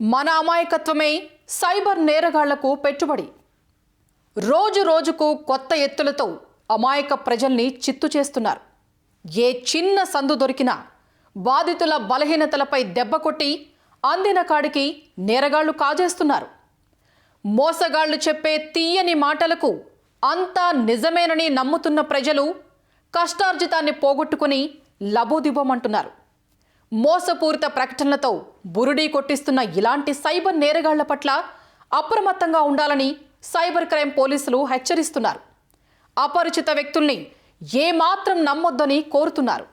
మన అమాయకత్వమే సైబర్ నేరగాళ్ళకు పెట్టుబడి. రోజు రోజుకు కొత్త ఎత్తులతో అమాయక ప్రజల్ని చిత్తు చేస్తున్నారు. ఏ చిన్న సందు దొరికినా బాధితుల బలహీనతలపై దెబ్బ కొట్టి అందిన కాడికి నేరగాళ్ళు కాజేస్తున్నారు. మోసగాళ్ళు చెప్పే తీయని మాటలకు అంతా నిజమేనని నమ్ముతున్న ప్రజలు కష్టార్జితాన్ని పోగొట్టుకుని లబోదిబోమంటున్నారు మోసపూరిత ప్రకటనలతో బురుడీ కొట్టిస్తున్న ఇలాంటి సైబర్ నేరగాళ్ళ పట్ల అప్రమత్తంగా ఉండాలని సైబర్ క్రైమ్ పోలీసులు హెచ్చరిస్తున్నారు. అపరిచిత వ్యక్తుల్ని ఏమాత్రం నమ్మొద్దని కోరుతున్నారు.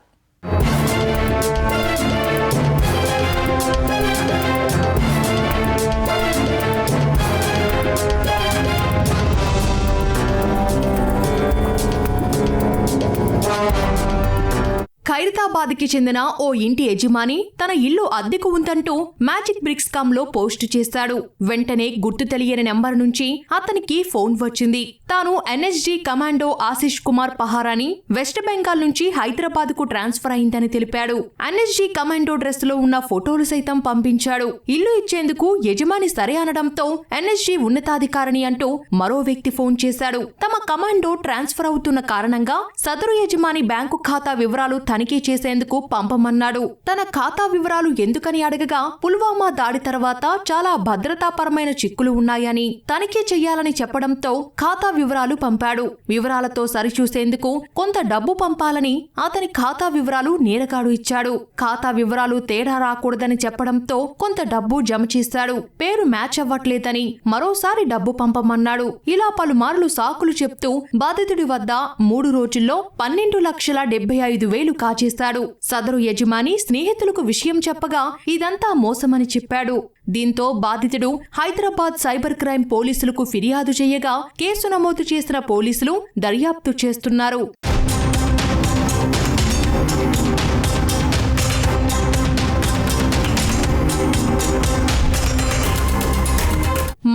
ఖైరతాబాద్కి చెందిన ఓ ఇంటి యజమాని తన ఇల్లు అద్దెకు ఉందంటూ మ్యాజిక్ బ్రిక్స్ కామ్లో పోస్ట్ చేశాడు. వెంటనే గుర్తు తెలియని నెంబర్ నుంచి అతనికి ఫోన్ వచ్చింది. తాను ఎన్ఎస్జీ కమాండో ఆశిష్ కుమార్ పహారాని వెస్ట్ బెంగాల్ నుంచి హైదరాబాద్కు ట్రాన్స్ఫర్ అయిందని తెలిపాడు. ఎన్ఎస్జీ కమాండో డ్రెస్లో ఉన్న ఫోటోలు సైతం పంపించాడు. ఇల్లు ఇచ్చేందుకు యజమాని సరే అనడంతో ఎన్ఎస్జీ ఉన్నతాధికారిని అంటూ మరో వ్యక్తి ఫోన్ చేశాడు. తమ కమాండో ట్రాన్స్ఫర్ అవుతున్న కారణంగా సదరు యజమాని బ్యాంకు ఖాతా వివరాలు తనిఖీ చేసేందుకు పంపమన్నాడు. తన ఖాతా వివరాలు ఎందుకని అడగగా పుల్వామా దాడి తర్వాత చాలా భద్రతాపరమైన చిక్కులు ఉన్నాయని తనిఖీ చెయ్యాలని చెప్పడంతో ఖాతా వివరాలు పంపాడు. వివరాలతో సరిచూసేందుకు కొంత డబ్బు పంపాలని అతని ఖాతా వివరాలు నేరగాడు ఇచ్చాడు. ఖాతా వివరాలు తేడా రాకూడదని చెప్పడంతో కొంత డబ్బు జమ చేశాడు. పేరు మ్యాచ్ అవ్వట్లేదని మరోసారి డబ్బు పంపమన్నాడు. ఇలా పలుమార్లు సాకులు చెప్తూ బాధితుడి వద్ద మూడు రోజుల్లో పన్నెండు లక్షల డెబ్బై ఐదు వేలు కాజేశాడు సదరు యజమాని స్నేహితులకు విషయం చెప్పగా ఇదంతా మోసమని చెప్పాడు. దీంతో బాధితుడు హైదరాబాద్ సైబర్ క్రైమ్ పోలీసులకు ఫిర్యాదు చేయగా కేసు నమోదు చేసిన పోలీసులు దర్యాప్తు చేస్తున్నారు.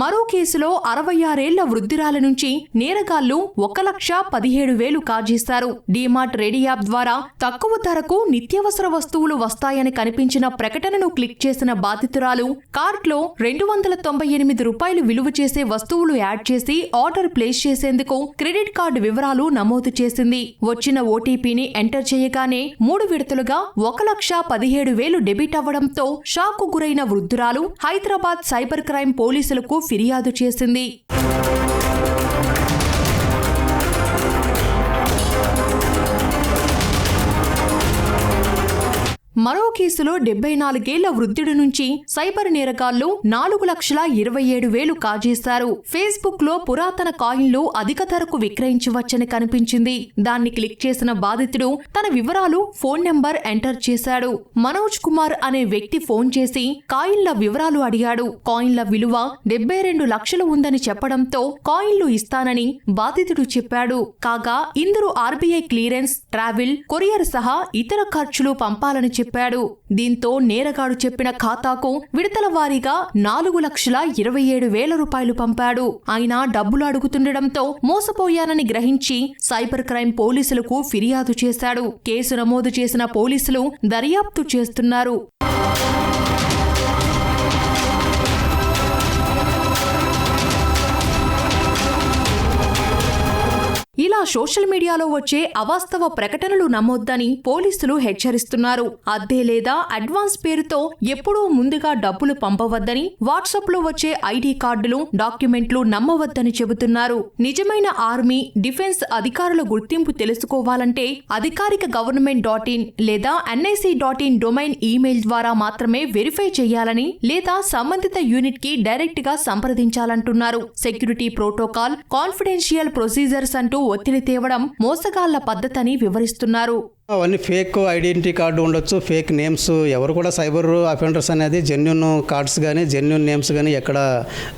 మరో కేసులో అరవై ఆరేళ్ళ వృద్ధురాల నుంచి నేరగాళ్ళు ఒక లక్ష పదిహేడు వేలు కాజేశారు డీమార్ట్ రెడీ యాప్ ద్వారా తక్కువ ధరకు నిత్యావసర వస్తువులు వస్తాయని కనిపించిన ప్రకటనను క్లిక్ చేసిన బాధితురాలు కార్ట్లో రెండు వందల తొంభై ఎనిమిది రూపాయలు విలువ చేసే వస్తువులు యాడ్ చేసి ఆర్డర్ ప్లేస్ చేసేందుకు క్రెడిట్ కార్డు వివరాలు నమోదు చేసింది. వచ్చిన ఓటీపీని ఎంటర్ చేయగానే మూడు విడతలుగా ఒక లక్ష పదిహేడు వేలు డెబిట్ అవ్వడంతో షాకు గురైన వృద్ధురాలు హైదరాబాద్ సైబర్ క్రైమ్ పోలీసులకు ఫిర్యాదు చేసింది. మరో కేసులో డెబ్బై నాలుగేళ్ళ వృద్ధుడి నుంచి సైబర్ నేరగాళ్ళు నాలుగు లక్షల ఇరవై ఏడు వేలు కాజేశారు. ఫేస్బుక్లో పురాతన కాయిన్లు అధిక ధరకు విక్రయించవచ్చని కనిపించింది. దాన్ని క్లిక్ చేసిన బాధితుడు తన వివరాలు ఫోన్ నెంబర్ ఎంటర్ చేశాడు. మనోజ్ కుమార్ అనే వ్యక్తి ఫోన్ చేసి కాయిన్ల వివరాలు అడిగాడు. కాయిన్ల విలువ డెబ్బై రెండు లక్షలు ఉందని చెప్పడంతో కాయిన్లు ఇస్తానని బాధితుడు చెప్పాడు. కాగా ఇందులో ఆర్బీఐ క్లియరెన్స్ ట్రావెల్ కొరియర్ సహా ఇతర ఖర్చులు పంపాలని చెప్పాడు దీంతో నేరగాడు చెప్పిన ఖాతాకు విడతల వారీగా నాలుగు లక్షల ఇరవై ఏడు వేల రూపాయలు పంపాడు. ఆయన డబ్బులు అడుగుతుండటంతో మోసపోయానని గ్రహించి సైబర్ క్రైమ్ పోలీసులకు ఫిర్యాదు చేశాడు. కేసు నమోదు చేసిన పోలీసులు దర్యాప్తు చేస్తున్నారు. సోషల్ మీడియాలో వచ్చే అవాస్తవ ప్రకటనలు నమ్మొద్దని పోలీసులు హెచ్చరిస్తున్నారు. అద్దె లేదా అడ్వాన్స్ పేరుతో ఎప్పుడూ ముందుగా డబ్బులు పంపవద్దని వాట్సాప్లో వచ్చే ఐడి కార్డులు డాక్యుమెంట్లు నమ్మవద్దని చెబుతున్నారు. నిజమైన ఆర్మీ డిఫెన్స్ అధికారుల గుర్తింపు తెలుసుకోవాలంటే అధికారిక గవర్నమెంట్ డాట్ ఇన్ లేదా NIC dot in domain email ద్వారా మాత్రమే వెరిఫై చేయాలని లేదా సంబంధిత యూనిట్కి డైరెక్ట్గా సంప్రదించాలంటున్నారు. సెక్యూరిటీ ప్రోటోకాల్ కాన్ఫిడెన్షియల్ ప్రొసీజర్స్ అంటూ ఒత్తిడి తేవడం మోసగాళ్ళ పద్ధతని వివరిస్తున్నారు. అవన్నీ ఫేక్ ఐడెంటిటీ కార్డు ఉండొచ్చు ఫేక్ నేమ్స్. ఎవరు కూడా సైబర్ అఫెండర్స్ అనేది జెన్యున్ కార్డ్స్ కానీ జెన్యున్ నేమ్స్ కానీ ఎక్కడ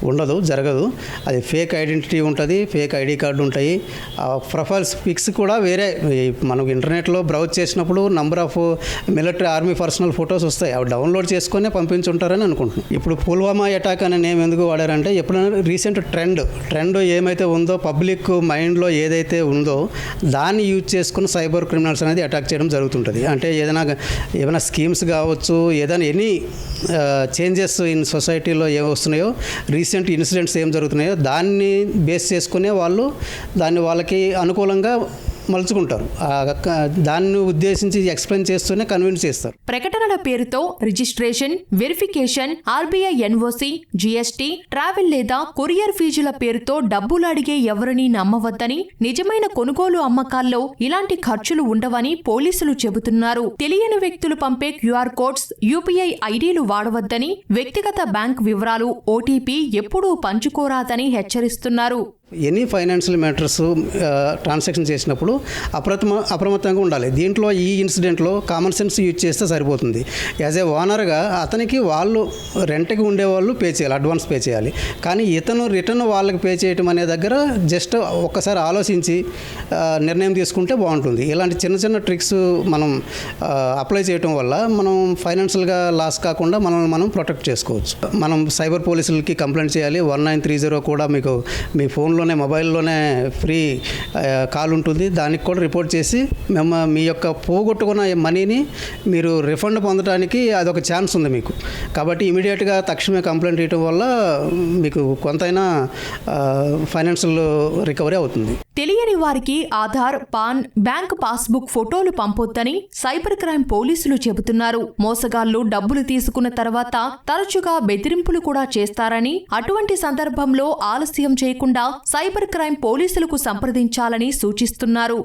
ఉండదు జరగదు. అది ఫేక్ ఐడెంటిటీ ఉంటుంది ఫేక్ ఐడి కార్డు ఉంటాయి. ఆ ప్రొఫైల్స్ పిక్స్ కూడా వేరే. మనం మనకు ఇంటర్నెట్లో బ్రౌజ్ చేసినప్పుడు number of military army personnel photos వస్తాయి. అవి డౌన్లోడ్ చేసుకొని పంపించుంటారని అనుకుంటున్నాను ఇప్పుడు పుల్వామా అటాక్ అనే నేమ్ ఎందుకు వాడారంటే ఎప్పుడైనా రీసెంట్ ట్రెండ్ ట్రెండ్ ఏమైతే ఉందో పబ్లిక్ మైండ్లో ఏదైతే ఉందో దాన్ని యూజ్ చేసుకుని సైబర్ క్రిమినల్స్ అనేది అటాక్ అటాక్ చేయడం జరుగుతుంటుంది. అంటే ఏదైనా ఏమైనా స్కీమ్స్ కావచ్చు ఏదైనా ఎనీ చేంజెస్ ఇన్ సొసైటీలో ఏం వస్తున్నాయో రీసెంట్ ఇన్సిడెంట్స్ ఏం జరుగుతున్నాయో దాన్ని బేస్ చేసుకునే వాళ్ళు దాన్ని వాళ్ళకి అనుకూలంగా మలుచుకుంటారు. దాన్ని ఉద్దేశించి ఎక్స్ప్లెయిన్ చేస్తూనే కన్విన్స్ చేస్తారు. ప్రకటనల పేరుతో registration verification RBI NOC GST travel లేదా కొరియర్ ఫీజుల పేరుతో డబ్బులు అడిగే ఎవరిని నమ్మవద్దని నిజమైన కొనుగోలు అమ్మకాల్లో ఇలాంటి ఖర్చులు ఉండవని పోలీసులు చెబుతున్నారు. తెలియని వ్యక్తులు పంపే క్యూఆర్ కోడ్స్ యూపీఐ ఐడీలు వాడవద్దని వ్యక్తిగత బ్యాంక్ వివరాలు ఓటీపీ ఎప్పుడూ పంచుకోరాదని హెచ్చరిస్తున్నారు. ఎనీ ఫైనాన్షియల్ మ్యాటర్స్ ట్రాన్సాక్షన్ చేసినప్పుడు అప్రమ అప్రమత్తంగా ఉండాలి. దీంట్లో ఈ ఇన్సిడెంట్లో కామన్ సెన్స్ యూజ్ చేస్తే సరిపోతుంది. యాజ్ ఏ ఓనర్గా అతనికి వాళ్ళు రెంట్కి ఉండేవాళ్ళు పే చేయాలి అడ్వాన్స్ పే చేయాలి. కానీ ఇతను రిటర్న్ వాళ్ళకి పే చేయటం అనే దగ్గర జస్ట్ ఒక్కసారి ఆలోచించి నిర్ణయం తీసుకుంటే బాగుంటుంది. ఇలాంటి చిన్న చిన్న ట్రిక్స్ మనం అప్లై చేయటం వల్ల మనం ఫైనాన్షియల్గా లాస్ కాకుండా మనల్ని మనం ప్రొటెక్ట్ చేసుకోవచ్చు. మనం సైబర్ పోలీసులకి కంప్లైంట్ చేయాలి. వన్ నైన్ త్రీ జీరో కూడా మీకు మీ ఫోన్లో ఫోన్లోనే మొబైల్లోనే ఫ్రీ కాల్ ఉంటుంది. దానికి కూడా రిపోర్ట్ చేసి మేము మీ యొక్క పోగొట్టుకున్న మనీని మీరు రిఫండ్ పొందడానికి అదొక ఛాన్స్ ఉంది మీకు. కాబట్టి ఇమీడియట్గా తక్షణమే కంప్లైంట్ ఇవ్వడం వల్ల మీకు కొంతైనా ఫైనాన్షియల్ రికవరీ అవుతుంది. తెలియని వారికి ఆధార్ పాన్ బ్యాంక్ పాస్బుక్ ఫోటోలు పంపొద్దని సైబర్ క్రైమ్ పోలీసులు చెబుతున్నారు. మోసగాళ్ళు డబ్బులు తీసుకున్న తర్వాత తరచుగా బెదిరింపులు కూడా చేస్తారని అటువంటి సందర్భంలో ఆలస్యం చేయకుండా సైబర్ క్రైమ్ పోలీసులకు సంప్రదించాలని సూచిస్తున్నారు.